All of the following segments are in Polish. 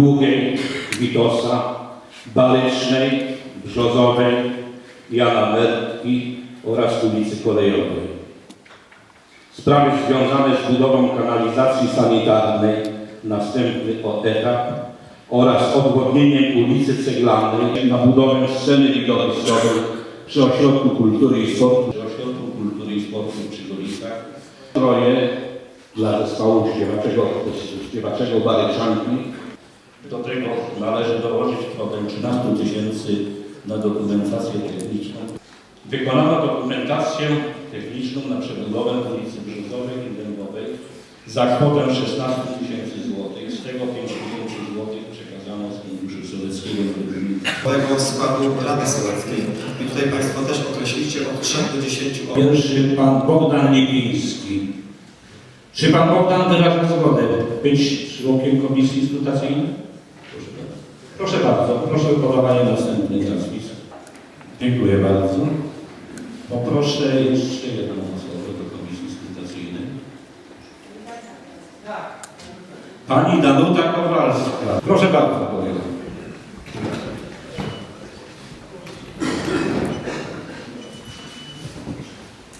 Długiej, Witosa, Barycznej, Brzozowej, Jana Mertki oraz ulicy Kolejowej. Sprawy związane z budową kanalizacji sanitarnej, następny etap oraz odwodnieniem ulicy Ceglanej na budowę sceny widowiskowej przy Ośrodku Kultury i Sportu, przy Ośrodku Kultury i Sportu przy Golicach. Stroje dla zespołu śpiewaczego, śpiewaczego Baryczanki. Do tego należy dołożyć kwotę 13 tysięcy na dokumentację techniczną. Wykonano dokumentację techniczną na przebudowę ulicy Brzozowej i Dębowej za kwotę 16 tysięcy złotych. Z tego 5 tysięcy złotych przekazano z Funduszu Sowieckiego całego składu Rady Sołeckiej. I tutaj Państwo też określicie od 3 do 10 osób. Pierwszy pan Bogdan Niewiński. Czy pan Bogdan wyraża zgodę być członkiem komisji skrutacyjnej? Proszę bardzo. Proszę o podawanie następnych nazwisk. Dziękuję bardzo. Poproszę jeszcze jedną osobę do komisji skrutacyjnej. Pani Danuta Kowalska. Proszę bardzo.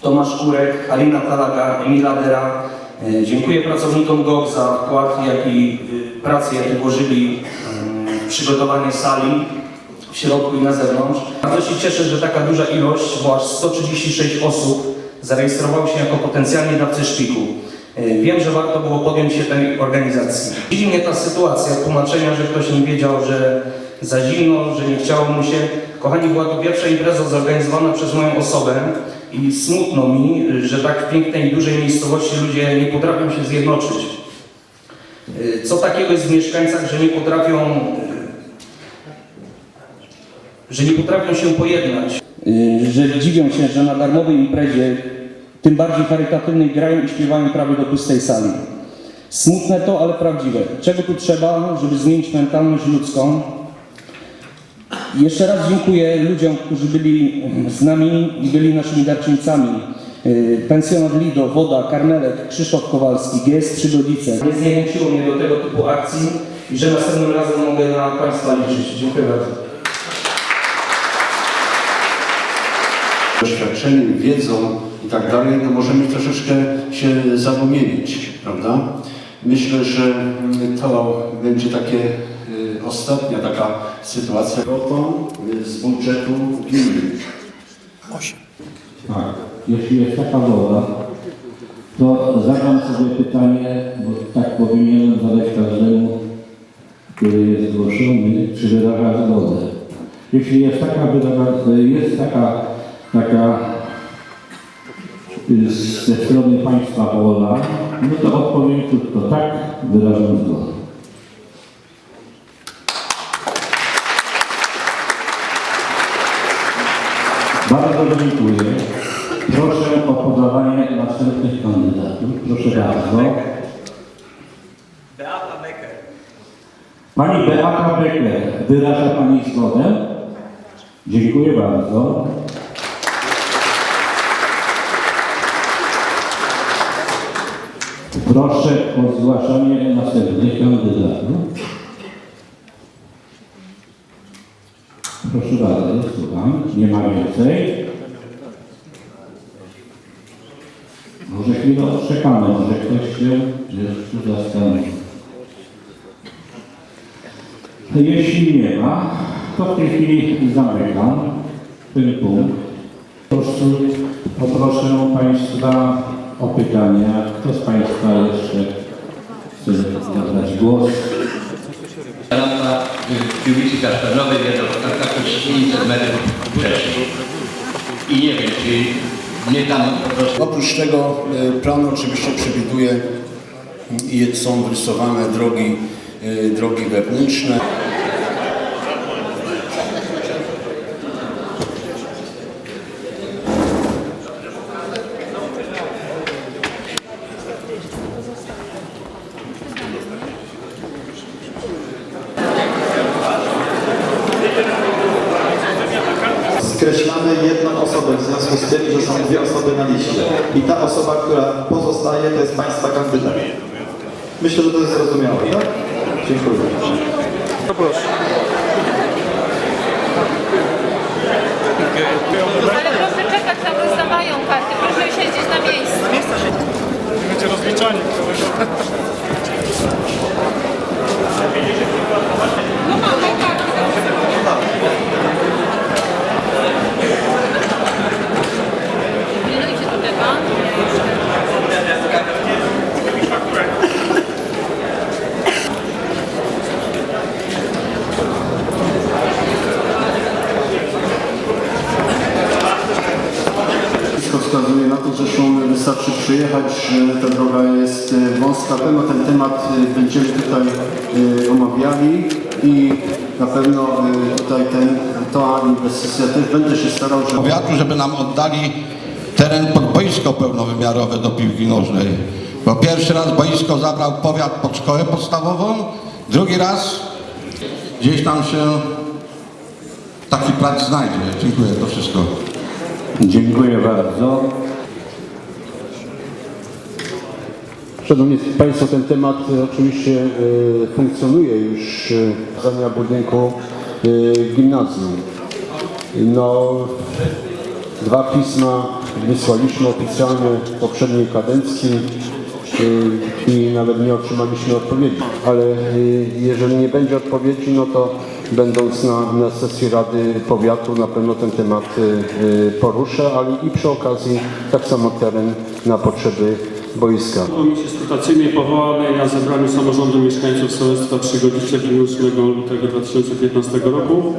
Tomasz Kurek, Halina Talaga, Emila Dera. E, Dziękuję pracownikom GOG za wkład, jak i y, pracę, jakie włożyli w przygotowanie sali w środku i na zewnątrz. Bardzo się cieszę, że taka duża ilość, bo aż 136 osób zarejestrowało się jako potencjalni dawcy szpiku. E, Wiem, że warto było podjąć się tej organizacji. Dziwi mnie ta sytuacja, tłumaczenia, że ktoś nie wiedział, że za zimno, że nie chciało mu się. Kochani, była to pierwsza impreza zorganizowana przez moją osobę i smutno mi, że tak w pięknej i dużej miejscowości ludzie nie potrafią się zjednoczyć. Y, Co takiego jest w mieszkańcach, że nie potrafią, że nie potrafią się pojednać? Y, Że dziwią się, że na darmowej imprezie, tym bardziej charytatywnej, grają i śpiewają prawie do pustej sali. Smutne to, ale prawdziwe. Czego tu trzeba, żeby zmienić mentalność ludzką? Jeszcze raz dziękuję ludziom, którzy byli z nami i byli naszymi darczyńcami. Yy, Pensjonat Lido, Woda, Karmelek, Krzysztof Kowalski, GS Przygodzice. Nie zniechęciło mnie do tego typu akcji i że następnym razem mogę na Państwa liczyć. Dziękuję bardzo. Doświadczeniem, wiedzą i tak dalej, no możemy troszeczkę się zarumienić, prawda? Myślę, że mm, to będzie takie y, ostatnia taka sytuacja kwotą y, z budżetu gminy. Tak, jeśli jest taka wola, to zadam sobie pytanie, bo tak powinienem zadać każdemu, który jest zgłoszony, czy wyraża zgodę. Jeśli jest taka, wyraża, jest taka, taka ze strony państwa wola, no to odpowiem krótko, tak, wyrażam zgodę. Bardzo dziękuję. Proszę o podawanie następnych kandydatów. Proszę bardzo. Beata Becker. Pani Beata Becker, wyraża Pani zgodę? Dziękuję bardzo. Proszę o zgłaszanie następnych kandydatów. Proszę bardzo, słucham. Nie ma więcej. Może chwilę odczekamy, może ktoś się jeszcze zastanowi. Jeśli nie ma, to w tej chwili zamykam ten punkt. Po prostu poproszę Państwa o pytania. Kto z Państwa jeszcze chce zabrać głos? Lampa w ulicy Kasztanowej wiadomo, tak jakoś 500 metrów wcześniej. I nie wiem, czy nie tam po prostu Oprócz tego e, plan oczywiście przewiduje i są wyrysowane drogi, e, drogi wewnętrzne. Skreślamy jedną osobę w związku z tym, że są dwie osoby na liście. I ta osoba, która pozostaje, to jest Państwa kandydat. Myślę, że to jest zrozumiałe, tak? Dziękuję. Ale proszę czekać, tam rozdawają karty. Proszę siedzieć na miejscu. Będzie rozliczanie. No mamy karty. Pilnujcie tutaj pan. Wszystko wskazuje na to, że Szum przyjechać, że ta droga jest e, wąska. Na pewno ten temat e, będziemy tutaj e, omawiali i na pewno tutaj ten, ta inwestycja też będę się starał, żeby powiatu, żeby nam oddali teren pod boisko pełnowymiarowe do piłki nożnej. Bo pierwszy raz boisko zabrał powiat pod szkołę podstawową, drugi raz gdzieś tam się taki plac znajdzie. Dziękuję, to wszystko. Dziękuję bardzo. Szanowni Państwo, ten temat e, oczywiście e, funkcjonuje już e, zamiast budynku gimnazjum. No, dwa pisma wysłaliśmy oficjalnie w poprzedniej kadencji i nawet nie otrzymaliśmy odpowiedzi. Ale jeżeli nie będzie odpowiedzi, no to będąc na, na sesji Rady Powiatu na pewno ten temat poruszę, ale i przy okazji tak samo teren na potrzeby boiska. Komisji Skrutacyjnej powołanej na zebraniu samorządu mieszkańców Sołectwa Przygodzice w dniu 8 lutego 2015 roku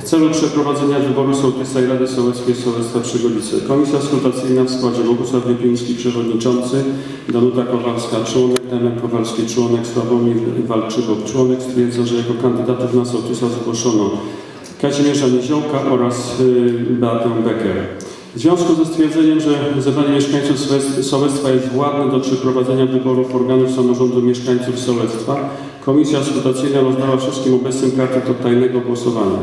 w celu przeprowadzenia wyboru sołtysa i Rady Sołeckiej Sołectwa Przygodzice. Komisja Skrutacyjna w składzie Bogusław Wypiński, przewodniczący, Danuta Kowalska, członek, Damian Kowalski, członek, Sławomir Walczybok, członek stwierdza, że jako kandydatów na sołtysa zgłoszono Kazimierza Niziołka oraz y, Beatę Becker. W związku ze stwierdzeniem, że zebranie mieszkańców Sołec- Sołectwa jest władne do przeprowadzenia wyborów organów samorządu mieszkańców Sołectwa, Komisja Skrutacyjna rozdała wszystkim obecnym karty do tajnego głosowania.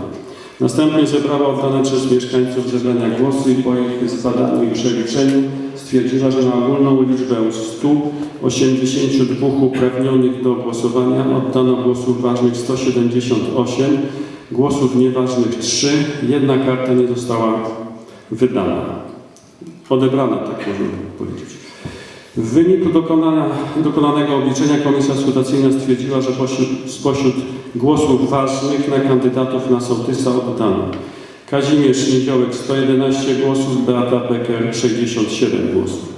Następnie zebrała oddane przez mieszkańców zebrania głosy i po ich zbadaniu i przeliczeniu stwierdziła, że na ogólną liczbę 182 uprawnionych do głosowania oddano głosów ważnych 178, głosów nieważnych 3, jedna karta nie została wydana. Odebrana, tak można powiedzieć. W wyniku dokonania, dokonanego obliczenia Komisja Skrutacyjna stwierdziła, że pośród, spośród głosów ważnych na kandydatów na sołtysa oddano Kazimierz Niziołek 111 głosów, Beata Becker 67 głosów.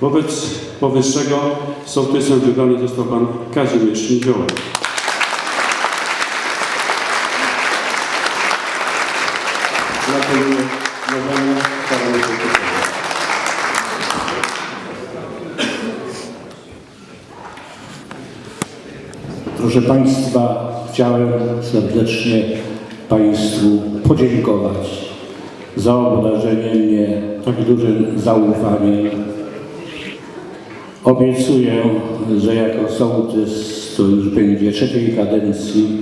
Wobec powyższego sołtysem wybrany został pan Kazimierz Niziołek. Proszę Państwa, chciałem serdecznie Państwu podziękować za obdarzenie mnie tak dużym zaufaniem. Obiecuję, że jako sołtys, to już będzie trzeciej kadencji,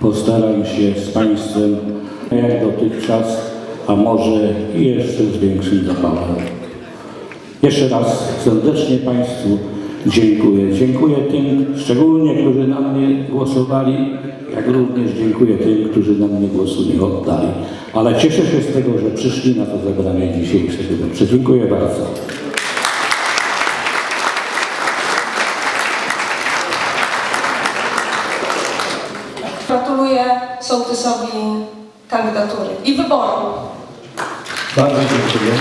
postaram się z Państwem jak dotychczas, a może jeszcze z większym zapałem. Jeszcze raz serdecznie Państwu dziękuję. Dziękuję tym szczególnie, którzy na mnie głosowali, jak również dziękuję tym, którzy na mnie głosu nie oddali. Ale cieszę się z tego, że przyszli na to zebranie dzisiejsze. Dobrze, dziękuję bardzo. Gratuluję sołtysowi kandydatury i wyboru. Bardzo dziękuję.